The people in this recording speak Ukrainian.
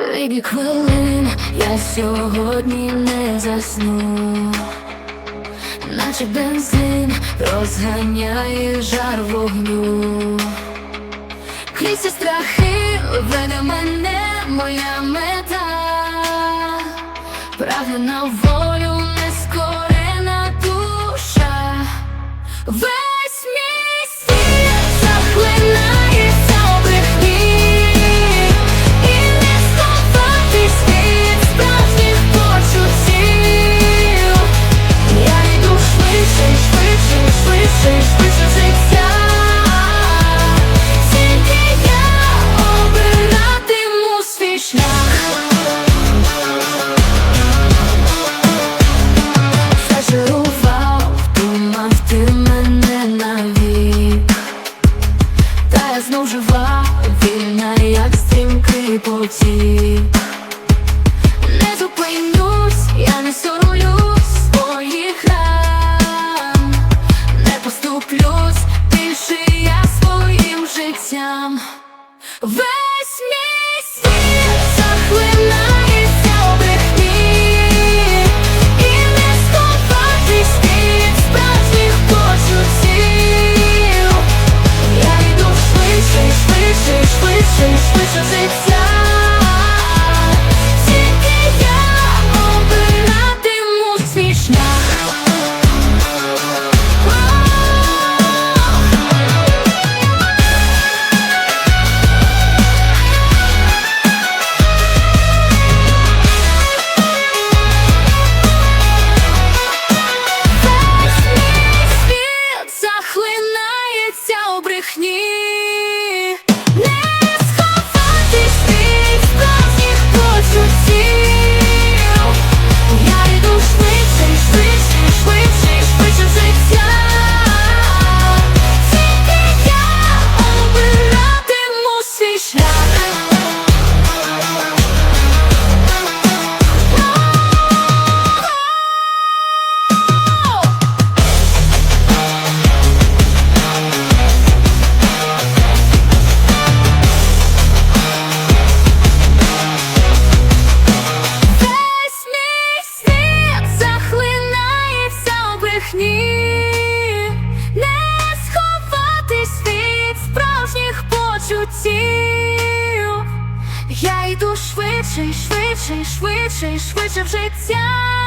Рік хвилин я сьогодні не засну, наче бензин розганяє жар вогню. Крізь страхи веде мене моя мета, прагне на волю нескорена душа. Знов жива, вільна, як стрімкий потік. Не зупинюсь, я не соромлюсь своїх ран. Не поступлюсь, більше я своїм життям захлинається Не сховатись від справжніх почуттів. Я йду швидше, швидше, швидше, швидше в життя